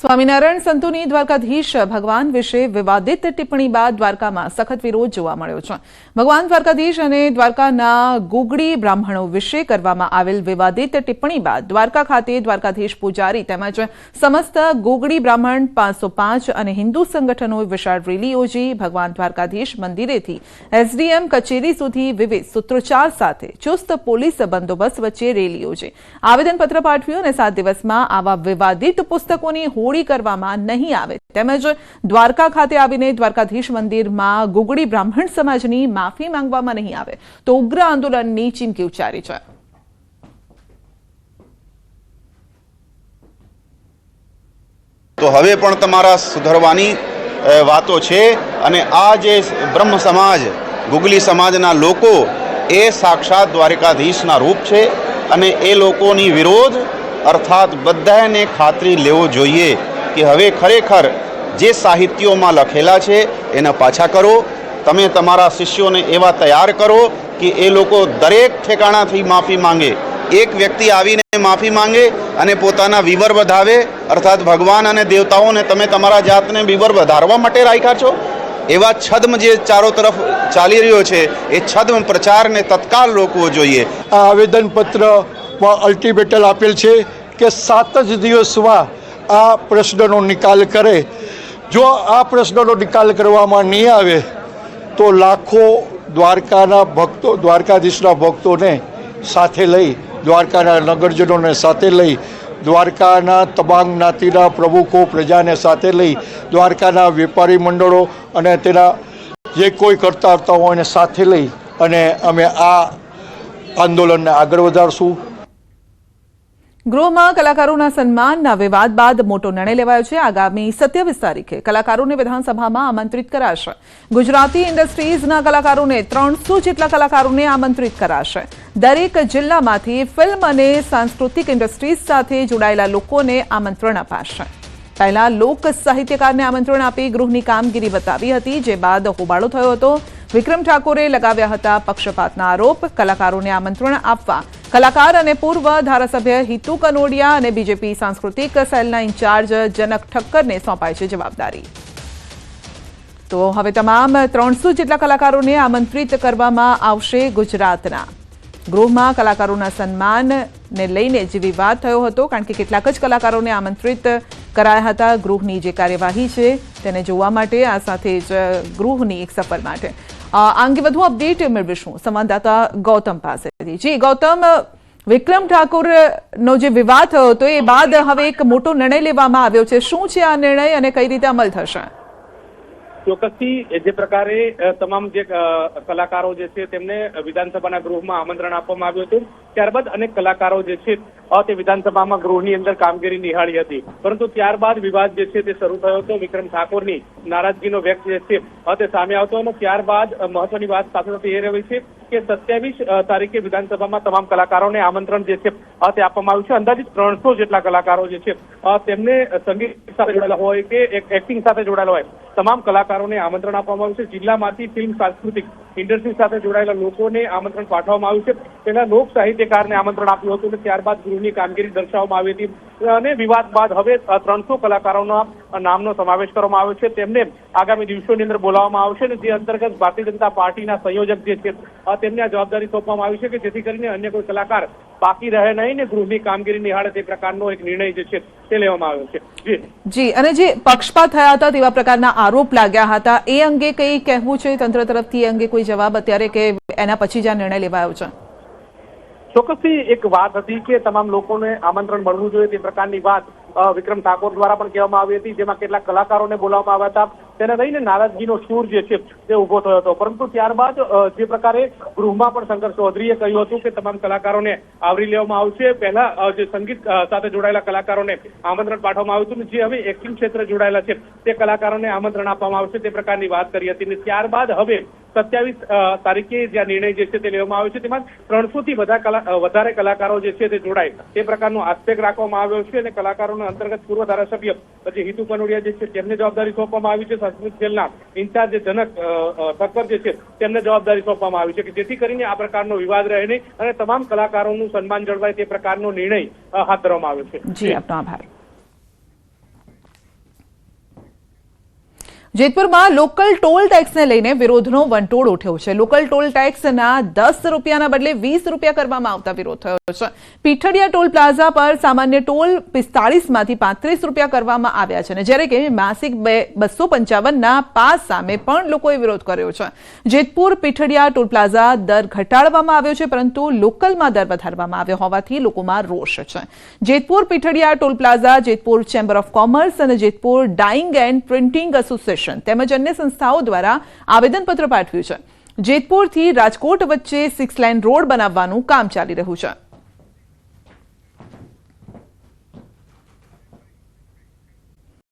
સ્વામિનારાયણ સંતોની દ્વારકાધીશ ભગવાન વિશે વિવાદિત ટિપ્પણી બાદ દ્વારકામાં સખત વિરોધ જોવા મળ્યો છે. ભગવાન દ્વારકાધીશ અને દ્વારકાના ગુગડી બ્રાહ્મણો વિશે કરવામાં આવેલ વિવાદિત ટિપ્પણી બાદ દ્વારકા ખાતે દ્વારકાધીશ પૂજારી તેમજ સમસ્ત ગુગડી બ્રાહ્મણ પાંચસો પાંચ અને હિન્દુ સંગઠનો વિશાળ રેલી યોજી ભગવાન દ્વારકાધીશ મંદિરેથી એસડીએમ કચેરી સુધી વિવિધ સૂત્રોચ્ચાર સાથે ચુસ્ત પોલીસ બંદોબસ્ત વચ્ચે રેલી યોજી. આવેદનપત્ર પાઠવ્યું અને સાત દિવસમાં આવા વિવાદિત પુસ્તકોની હોળી કરવામાં નહીં આવે. તેમજ દ્વારકા ખાતે આવીને દ્વારકાધીશ મંદિરમાં ગુગડી બ્રાહ્મણ સમાજની માફી માંગવામાં નહીં આવે. તો ઉગ્ર આંદોલનની ચીમકી ઉચ્ચારી છે. તો હવે પણ તમારા સુધરવાની વાતો છે અને આ જે બ્રહ્મ સમાજ, ગુગલી સમાજના લોકો, એ સાક્ષાત દ્વારિકાધીશના રૂપ છે અને એ લોકોની વિરોધ અર્થાત બધાને ખાતરી લેવો જોઈએ કે હવે ખરેખર જે સાહિત્યોમાં લખેલા છે, એને પાછા કરો. તમે તમારા શિષ્યોને એવા તૈયાર કરો કે એ લોકો દરેક ઠેકાણાથી માફી માંગે. એક વ્યક્તિ આવીને માફી માંગે અને પોતાના વિવર વધાવે. અર્થાત ભગવાન અને દેવતાઓને તમે તમારા જાતને વિવર વધારવા માટે રાખ્યા છો. એવા છદ્મ જે ચારો તરફ ચાલી રહ્યો છે, એ છદ્મ પ્રચારને તત્કાલ રોકવો જોઈએ. આ આવેદનપત્ર અલ્ટિમેટલ આપેલ છે. કે સાત જ દિવસમાં આ પ્રશ્નનો નિકાલ કરે. જો આ પ્રશ્નનો નિકાલ કરવામાં નહીં આવે, તો લાખો દ્વારકાના ભક્તો, દ્વારકાધીશના ભક્તોને સાથે લઈ, દ્વારકાના નગરજનોને સાથે લઈ, દ્વારકાના તમામ જ્ઞાતિના પ્રમુખો પ્રજાને સાથે લઈ, દ્વારકાના વેપારી મંડળો અને તેના જે કોઈ કરતા હોય એને સાથે લઈ અને અમે આ આંદોલનને આગળ વધારશું. ગૃહમાં કલાકારોના સન્માનના વિવાદ બાદ મોટો નિર્ણય લેવાયો છે. આગામી સત્યાવીસ તારીખે કલાકારોને વિધાનસભામાં આમંત્રિત કરાશે. ગુજરાતી ઇન્ડસ્ટ્રીઝના કલાકારોને ત્રણસો જેટલા કલાકારોને આમંત્રિત કરાશે. દરેક જિલ્લામાંથી ફિલ્મ અને સાંસ્કૃતિક ઇન્ડસ્ટ્રીઝ સાથે જોડાયેલા લોકોને આમંત્રણ અપાશે. પહેલા લોક સાહિત્યકારને આમંત્રણ આપી ગૃહની કામગીરી બતાવી હતી, જે બાદ હોબાળો થયો હતો. વિક્રમ ઠાકોરે લગાવ્યા હતા પક્ષપાતના આરોપ. કલાકારોને આમંત્રણ આપવા કલાકાર અને પૂર્વ ધારાસભ્ય હિતુ કનોડિયા અને બીજેપી સાંસ્કૃતિક સેલના ઇન્ચાર્જ જનક ઠક્કરને સોંપાય છે જવાબદારી. તો હવે તમામ ત્રણસો જેટલા કલાકારોને આમંત્રિત કરવામાં આવશે ગુજરાતના. ગૃહમાં કલાકારોના સન્માનને લઈને જે વિવાદ થયો હતો, કારણ કે કેટલાક જ કલાકારોને આમંત્રિત કરાયા હતા ગૃહની જે કાર્યવાહી છે તેને જોવા માટે, આ સાથે જ ગૃહની એક સફર માટે. આ અંગે વધુ અપડેટ મેળવીશું. સંવાદદાતા ગૌતમ પાસેથી જી, ગૌતમ, વિક્રમ ઠાકોરનો જે વિવાદ થયો હતો, એ બાદ હવે એક મોટો નિર્ણય લેવામાં આવ્યો છે. શું છે આ નિર્ણય અને કઈ રીતે અમલ થશે? ચોક્કસથી જે પ્રકારે તમામ જે કલાકારો જે છે, તેમને વિધાનસભાના ગૃહમાં આમંત્રણ આપવામાં આવ્યું હતું. ત્યારબાદ અનેક કલાકારો જે છે તે વિધાનસભામાં ગૃહની અંદર કામગીરી નિહાળી હતી. પરંતુ ત્યારબાદ વિવાદ જે છે, તે શરૂ થયો હતો. વિક્રમ ઠાકોરની નારાજગીનો વ્યક્ત જે છે તે સામે આવતો અને ત્યારબાદ મહત્વની વાત સાથે સાથે એ રહી છે કે સત્યાવીસ તારીખે વિધાનસભામાં તમામ કલાકારોને આમંત્રણ જે છે તે આપવામાં આવ્યું છે. અંદાજિત ત્રણસો જેટલા કલાકારો જે છે તેમને સંગીત સાથે જોડાયેલા હોય કે એક એક્ટિંગ સાથે જોડાયેલા હોય, તમામ કલાકારોને આમંત્રણ આપવામાં આવ્યું છે. જિલ્લામાંથી ફિલ્મ, સાંસ્કૃતિક ઇન્ડસ્ટ્રી સાથે જોડાયેલા લોકોને આમંત્રણ પાઠવવામાં આવ્યું છે. પહેલા લોક સાહિત્યકારને આમંત્રણ આપ્યું હતું અને ત્યારબાદ ગૃહની કામગીરી દર્શાવવામાં આવી હતી. અને વિવાદ બાદ હવે ત્રણસો કલાકારોના નામનો સમાવેશ કરવામાં આવ્યો છે. તેમને આગામી દિવસોની અંદર બોલાવવામાં આવશે અને જે અંતર્ગત ભારતીય જનતા પાર્ટીના સંયોજક જે છે તેમને આ જવાબદારી સોંપવામાં આવી છે કે જેથી કરીને અન્ય કોઈ કલાકાર બાકી રહે નહીં ને ગૃહની કામગીરી નિહાળે તે પ્રકારનો એક નિર્ણય જે છે તે લેવામાં આવ્યો છે. જી અને જે પક્ષપાત થયા હતા તેવા પ્રકારના આરોપ લાગ્યા હતા એ અંગે કઈ કહેવું છે? તંત્ર તરફથી એ અંગે કોઈ જવાબ અત્યારે કે એના પછી જ આ નિર્ણય લેવાયો છે? ચોક્કસથી એક વાત હતી કે તમામ લોકોને આમંત્રણ મળવું જોઈએ તે પ્રકારની વાત વિક્રમ ઠાકોર દ્વારા પણ કહેવામાં આવી હતી જેમાં કેટલાક કલાકારોને બોલાવવામાં આવ્યા હતા. તેને લઈને નારાજગીનો સૂર જે છે તે ઊભો થયો હતો. પરંતુ ત્યારબાદ જે પ્રકારે ગૃહમાં પણ શંકર ચૌધરીએ કહ્યું હતું કે તમામ કલાકારોને આવરી લેવામાં આવશે. પહેલા જે સંગીત સાથે જોડાયેલા કલાકારોને આમંત્રણ પાઠવવામાં આવ્યું હતું જે હવે એક્ટિંગ ક્ષેત્રે જોડાયેલા છે, તે કલાકારોને આમંત્રણ આપવામાં આવશે તે પ્રકારની વાત કરી હતી અને ત્યારબાદ હવે સત્યાવીસ તારીખે જે આ નિર્ણય જે છે તે લેવામાં આવ્યો છે, તેમાં ત્રણસો થી વધારે કલાકારો જે છે તે જોડાય. તે પ્રકારનો આસ્પેક્ટ રાખવામાં આવ્યો છે અને કલાકારોના અંતર્ગત પૂર્વ ધારાસભ્ય જે હિતુ કનોડિયા જે છે તેમને જવાબદારી સોંપવામાં આવી છે. સંસ્કૃત જેલના ઇન્ચાર્જ જનક ઠક્કર જે છે, તેમને જવાબદારી સોંપવામાં આવી છે કે જેથી કરીને આ પ્રકારનો વિવાદ રહે નહીં અને તમામ કલાકારોનું સન્માન જળવાય તે પ્રકારનો નિર્ણય હાથ ધરવામાં આવ્યો છે. જી, આપનો આભાર. જેતપુરમાં લોકલ ટોલ ટેક્સને લઈને વિરોધનો વંટોળ ઉઠ્યો છે. લોકલ ટોલ ટેક્સના દસ રૂપિયાના બદલે વીસ રૂપિયા કરવામાં આવતા વિરોધ થયો છે. પીઠડિયા ટોલ પ્લાઝા પર સામાન્ય ટોલ પિસ્તાળીસમાંથી પાંત્રીસ રૂપિયા કરવામાં આવ્યા છે અને જ્યારે કે માસિક બે બસો પંચાવનના પાસ સામે પણ લોકોએ વિરોધ કર્યો છે. જેતપુર પીઠડિયા ટોલ પ્લાઝા દર ઘટાડવામાં આવ્યો છે, પરંતુ લોકલમાં દર વધારવામાં આવ્યો હોવાથી લોકોમાં રોષ છે. Jetpur Pithadia toll plaza, Jetpur chamber of commerce અને Jetpur dyeing and printing association તેમજ અન્ય સંસ્થાઓ દ્વારા આવેદનપત્ર પાઠવ્યું છે. જેતપુરથી રાજકોટ વચ્ચે સિક્સ લાઇન રોડ બનાવવાનું કામ ચાલી રહ્યું છે.